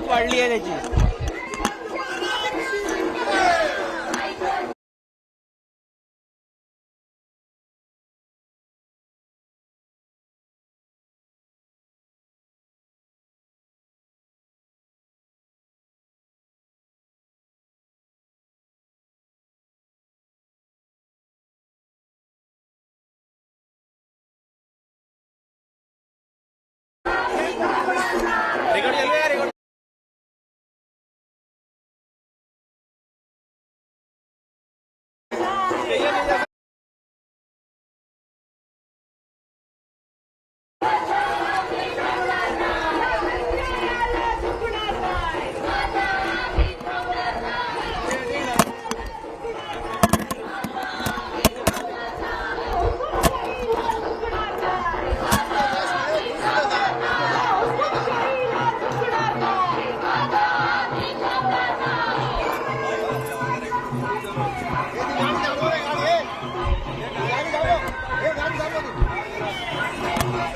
किंमत वाढली आहे त्याची.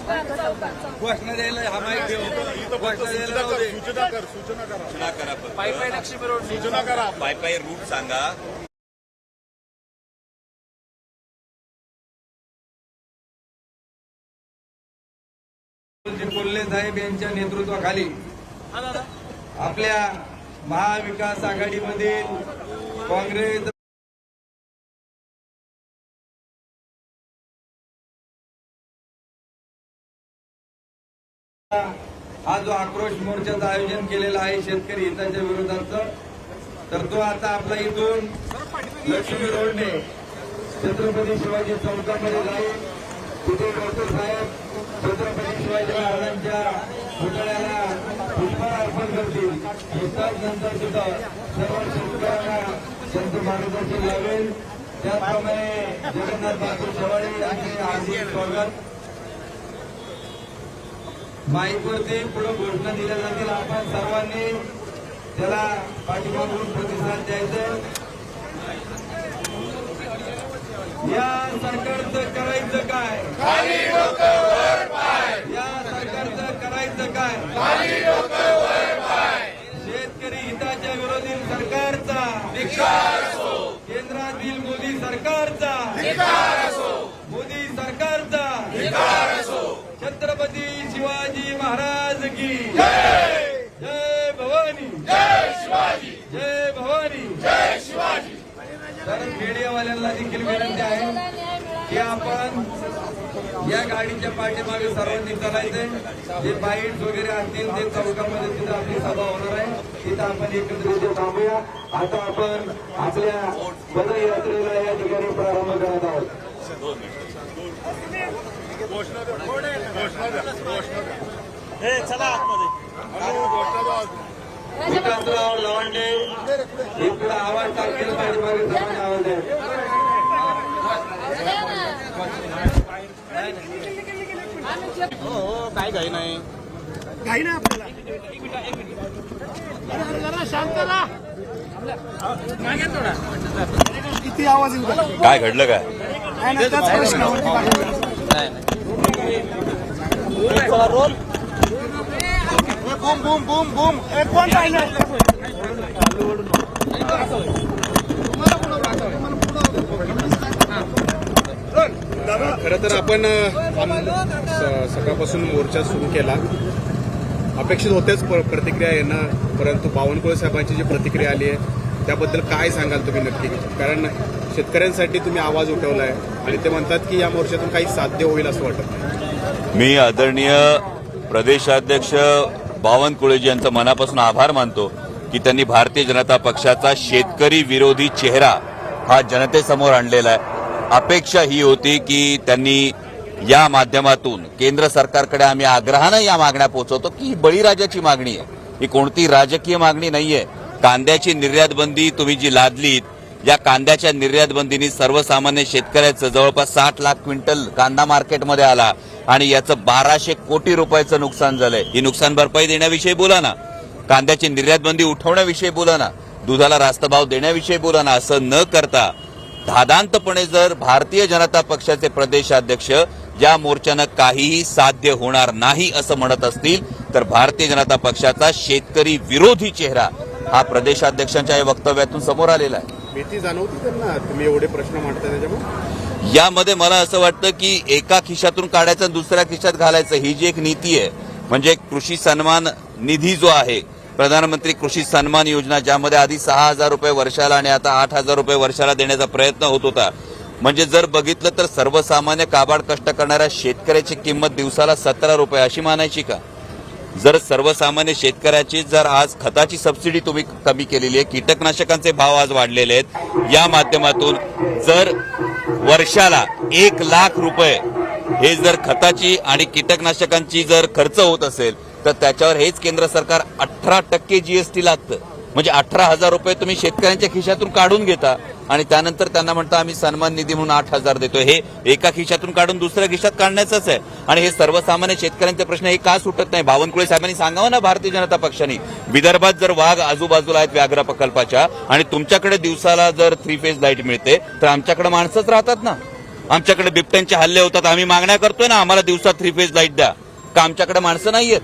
घोषणा द्यायला हा घोषणा द्यायला सूचना कर सूचना करा सूचना करा पाय पाय रूट सांगा कोल्हे साहेब यांच्या नेतृत्वाखाली. आपल्या महाविकास आघाडीमधील काँग्रेस हा जो आक्रोश मोर्चाचं आयोजन केलेला आहे शेतकरी हिताच्या विरोधाचं तर तो आता आपला इथून लक्ष्मी रोडने छत्रपती शिवाजी चौकामध्ये जाईल. तिथे डॉक्टर साहेब छत्रपती शिवाजी महाराजांच्या पुतळ्याला पुष्पहार अर्पण करतील. आणि त्यानंतर तिथं सर्व शेतकऱ्यांना संत मार्गदर्शन लावेल. त्याचप्रमाणे जगन्नाथ बापू सवाळे यांचे हार्दिक स्वागत. माईकवरती पुढे घोषणा दिल्या जातील. आपण सर्वांनी त्याला पाठीमागून प्रतिसाद द्यायचं. या सरकारचं करायचं काय या सरकारचं करायचं काय शेतकरी हिताच्या विरोधी सरकारचा केंद्रातील मोदी सरकारचा मोदी सरकारचा छत्रपती शिवाजी महाराज की। जय भवानी। जय शिवाजी जय भवानी। जय शिवाजी तर मीडियावाल्यांना देखील विनंती आहे की आपण या गाडीच्या पाठीमागे सर्वांनी चालायचंय. जे बाईट्स वगैरे असतील ते चौकामध्ये तिथं आपली सभा होणार आहे. तिथं आपण एकत्रित थांबूया. आता आपण आपल्या पदयात्रेला या ठिकाणी प्रारंभ करत आहोत. घोषणा द्या घोषणा द्या घोषणा द्या हॅलो, घोषणा द्या विकासराव लवांडे इकडे आवाज आवाज द्या. काय काही नाही काही नाही आपल्याला शांत राहा. किती आवाज येऊ. काय घडलं काय काय नाही, बूम बूम बूम बूम एक कोण पाहिलं खरं तर आपण स- सकाळपासून मोर्चा सुरू केला. अपेक्षित होतेच प्रतिक्रिया येणं परंतु बावनकुळे साहेबांची जी प्रतिक्रिया आली आहे त्याबद्दल काय सांगाल तुम्ही नक्की? कारण शेतकऱ्यांसाठी तुम्ही आवाज उठवलाय आणि ते म्हणतात की या मोर्चातून काही साध्य होईल असं वाटत मी आदरणीय प्रदेशाध्यक्ष बावनकुळेजी यांचा मनापासून आभार मानतो की त्यांनी भारतीय जनता पक्षाचा शेतकरी विरोधी चेहरा हा जनतेसमोर आणलेला आहे. अपेक्षा ही होती की त्यांनी या माध्यमातून केंद्र सरकारकडे आम्ही आग्रहानं या मागण्या पोहोचवतो की ही बळीराजाची मागणी आहे. ही कोणती राजकीय मागणी नाहीये. कांद्याची निर्यात बंदी तुम्ही जी लादलीत या कांद्याच्या निर्यात बंदीने सर्वसामान्य शेतकऱ्याचं जवळपास साठ लाख क्विंटल कांदा मार्केटमध्ये आला आणि याचं बाराशे कोटी रुपयाचं नुकसान झालंय. ही नुकसान भरपाई देण्याविषयी बोला ना. कांद्याची निर्यात बंदी उठवण्याविषयी बोला ना. दुधाला रास्त भाव देण्याविषयी बोला ना. असं न करता धादांतपणे जर भारतीय जनता पक्षाचे प्रदेशाध्यक्ष या मोर्चानं काहीही साध्य होणार नाही असं म्हणत असतील तर भारतीय जनता पक्षाचा शेतकरी विरोधी चेहरा हा प्रदेशाध्यक्षांच्या या वक्तव्यातून समोर आलेला आहे. भीती जाणवती त्यांना? तुम्ही एवढे प्रश्न मांडताय त्याच्यामुळे? यामध्ये मला असं वाटतं की एका खिशातून काढायचं दुसऱ्या खिशात घालायचं ही जी एक नीती आहे म्हणजे कृषी सन्मान निधी जो आहे प्रधानमंत्री कृषी सन्मान योजना ज्यामध्ये आधी सहा हजार रुपये वर्षाला आणि आता आठ हजार रुपये वर्षाला देण्याचा प्रयत्न होत होता. म्हणजे जर बघितलं तर सर्वसामान्य काबाड कष्ट करणाऱ्या शेतकऱ्याची किंमत दिवसाला सतरा रुपये अशी मानायची का? जर सर्वसामान्य शेतकऱ्याची जर आज खताची सबसिडी तुम्ही कमी केलेली आहे कीटकनाशकांचे भाव आज वाढलेले आहेत या माध्यमातून जर वर्षाला एक लाख रुपये हे जर खताची आणि कीटकनाशकांची जर खर्च होत असेल तर त्याच्यावर हेच केंद्र सरकार अठरा टक्के जीएसटी लागतं. म्हणजे अठरा हजार रुपये तुम्ही शेतकऱ्यांच्या खिशातून काढून घेता आणि त्यानंतर त्यांना म्हणता आम्ही सन्मान निधी म्हणून आठ हजार देतोय. हे एका खिशातून काढून दुसऱ्या खिशात काढण्याचंच आहे. आणि हे सर्वसामान्य शेतकऱ्यांचे प्रश्न हे का सुटत नाही? बावनकुळे साहेबांनी सांगावं ना भारतीय जनता पक्षाने? विदर्भात जर वाघ आजूबाजूला आहेत व्याघ्र प्रकल्पाच्या आणि तुमच्याकडे दिवसाला जर थ्री फेज लाइट मिळते तर आमच्याकडे माणसंच राहतात ना? आमच्याकडे बिबट्यांचे हल्ले होतात आम्ही मागण्या करतोय ना आम्हाला दिवसात थ्री फेज लाइट द्या. का आमच्याकडे माणसं नाहीयेत?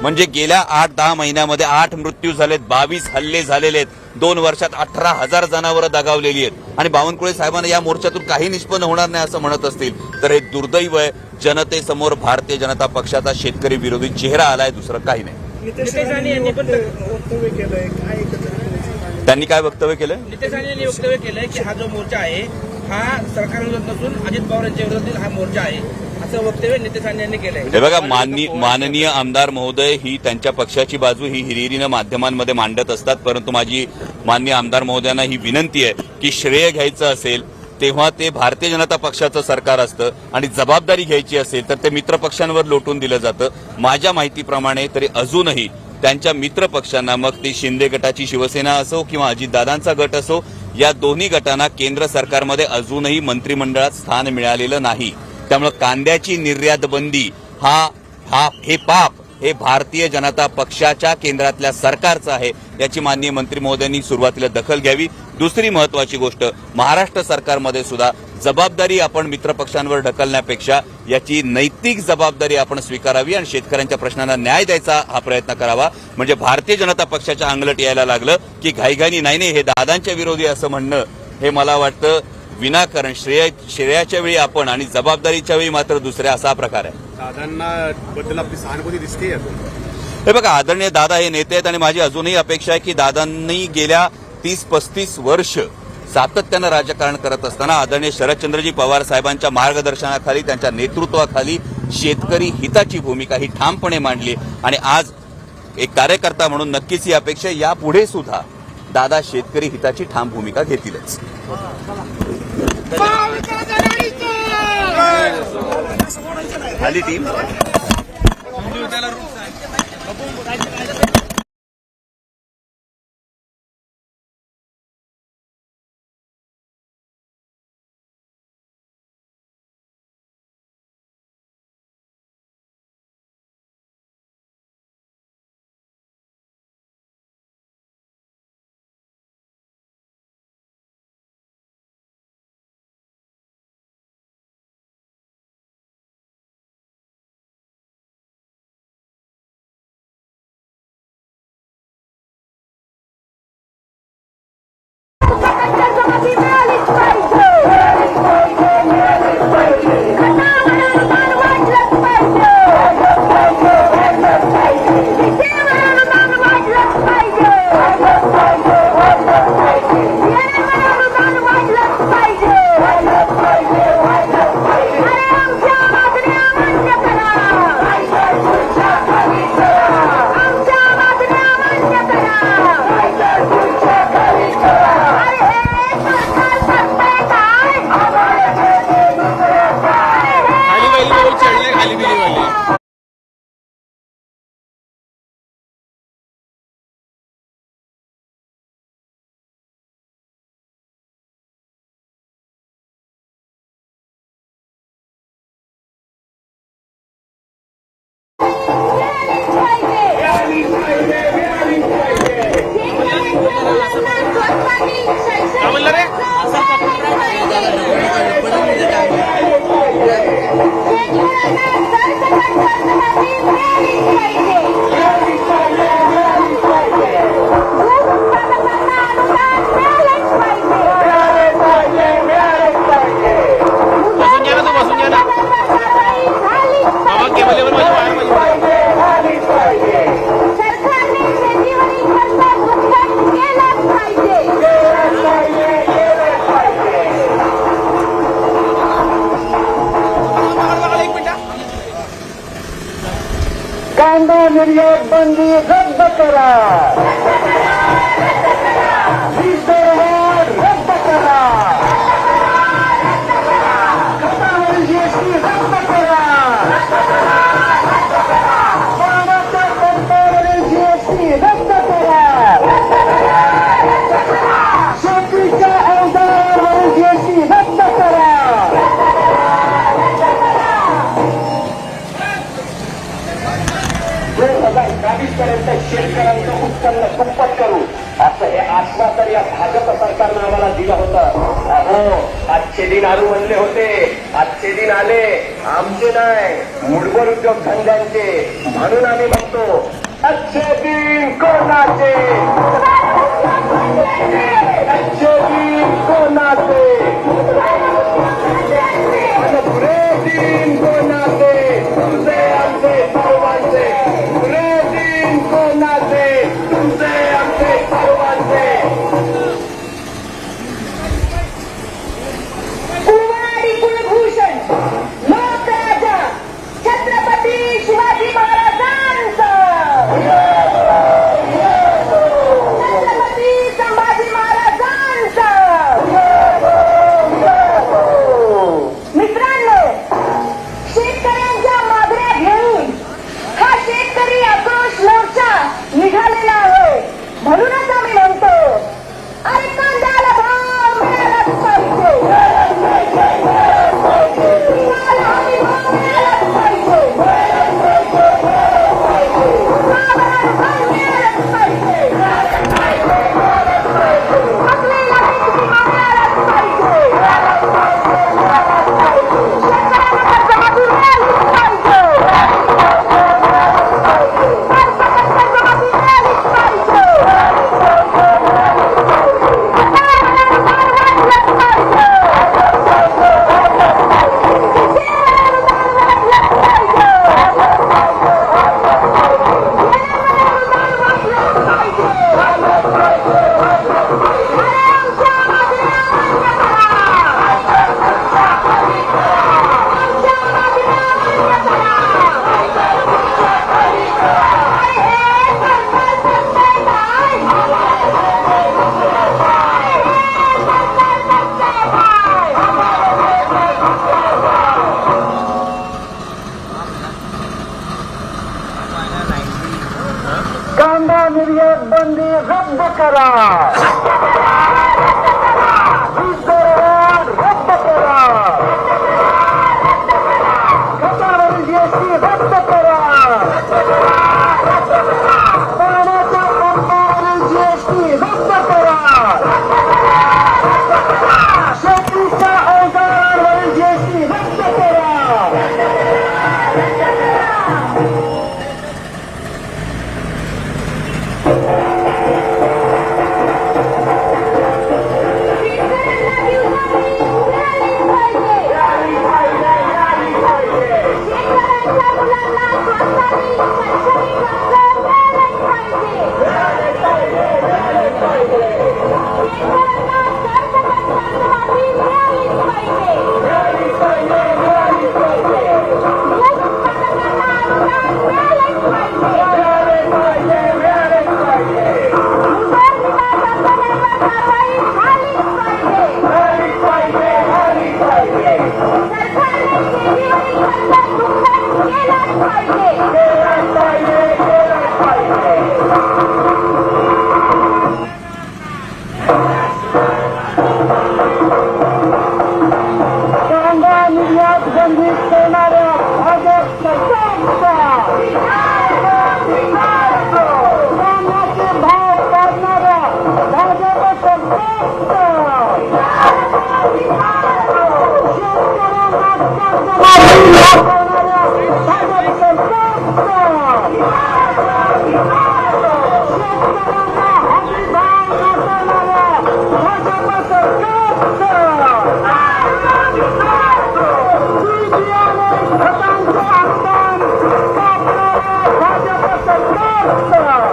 म्हणजे गेल्या आठ दहा महिन्यामध्ये आठ मृत्यू झालेत बावीस हल्ले झालेले आहेत. दोन वर्षात अठरा हजार जनावरं दगावलेली आहेत. आणि बावनकुळे साहेबांना या मोर्चातून काही निष्पन्न होणार नाही असं म्हणत असतील तर हे दुर्दैव आहे जनतेसमोर भारतीय जनता पक्षाचा शेतकरी विरोधी चेहरा आलाय दुसरं काही नाही. नितेश राणे यांनी पण वक्तव्य केलंय. काय एकत्र त्यांनी काय वक्तव्य केलं नितेश राणे यांनी वक्तव्य केलंय की हा जो मोर्चा आहे हा सरकारविरोधात नसून अजित पवार यांच्या विरोधातील हा मोर्चा आहे असं वक्तव्य नितेश राणे यांनी केलंय. म्हणजे बघा माननीय माननीय आमदार महोदय ही त्यांच्या पक्षाची बाजू ही हिरिरीनं माध्यमांमध्ये मांडत असतात परंतु माझी माननीय आमदार महोदयांना ही विनंती आहे की श्रेय घ्यायचं असेल तेव्हा ते भारतीय जनता पक्षाचं सरकार असतं आणि जबाबदारी घ्यायची असेल तर ते मित्र पक्षांवर लोटून दिलं जातं. माझ्या माहितीप्रमाणे तरी अजूनही त्यांच्या मित्र पक्षांना मग ती शिंदे गटाची शिवसेना असो किंवा अजितदादांचा गट असो या दोन्ही गटांना केंद्र सरकारमध्ये अजूनही मंत्रिमंडळात स्थान मिळालेलं नाही. त्यामुळे कांद्याची निर्यात बंदी हा हा हे पाप हे भारतीय जनता पक्षाच्या केंद्रातल्या सरकारचं आहे याची माननीय मंत्री महोदयांनी सुरुवातीला दखल घ्यावी. दुसरी महत्वाची गोष्ट महाराष्ट्र सरकारमध्ये सुद्धा जबाबदारी आपण मित्रपक्षांवर ढकलण्यापेक्षा याची नैतिक जबाबदारी आपण स्वीकारावी आणि शेतकऱ्यांच्या प्रश्नांना न्याय द्यायचा हा प्रयत्न करावा. म्हणजे भारतीय जनता पक्षाच्या अंगलट यायला लागलं की घाईघाईनी नाही नाही हे दादांच्या विरोधी असं म्हणणं हे मला वाटतं विनाकारण श्रेय श्रेयाच्या वेळी आपण आणि जबाबदारीच्या वेळी मात्र दुसऱ्या असा प्रकार आहे. दादांना बद्दल आपली सहानुभूती दिसते हे बघा आदरणीय दादा हे नेते आहेत आणि माझी अजूनही अपेक्षा आहे की दादांनी गेल्या तीस पस्तीस वर्ष सातत्यानं राजकारण करत असताना आदरणीय शरदचंद्रजी पवार साहेबांच्या मार्गदर्शनाखाली त्यांच्या नेतृत्वाखाली शेतकरी हिताची भूमिका ही ठामपणे मांडली आणि आज एक कार्यकर्ता म्हणून नक्कीच ही अपेक्षा. यापुढे सुद्धा दादा शेतकरी हिताची ठाम भूमिका घेतीलच. टीम. Thank you. من ذي غضبك शेतकऱ्यांचं शेतकऱ्यांचं उत्पन्न दुप्पट करू. असं हे आश्वासन या भाजप सरकारनं आम्हाला दिलं होतं. अहो आजचे दिन आरू म्हणले होते. आजचे दिन आले. आमचे नाही मुठभर उद्योग धंद्यांचे म्हणून आम्ही म्हणतो अच्छे दिन कोणाचे? अच्छे दिन कोणाचे? दिन कोणाचे? तुझे आमचे सर्वांचे. Lincoln nace.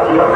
Yeah.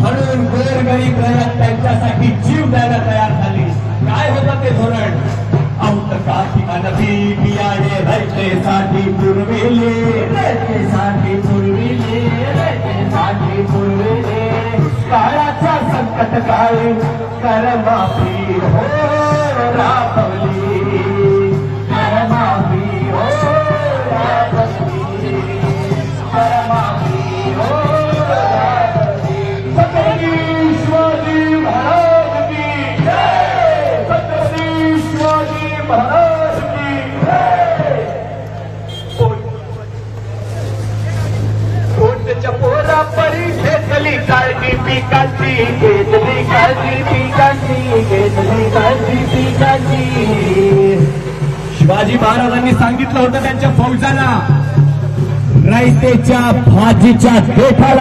म्हणून गोरगरीब रयत त्यांच्यासाठी जीव द्यायला तयार झाली. काय होतं ते धोरण? औत काठी अनबी बियाणे रयतेसाठी पुरविले. रयतेसाठी पुरविले रयतेसाठी पुरविले. काळाच्या संकट काळी करमाफी हो राम घेतली काळजी पिकाची घेतली काळजी पिकाची शिवाजी महाराजांनी सांगितलं होतं त्यांच्या फौजाला. रायतेच्या भाजीच्या देठाला.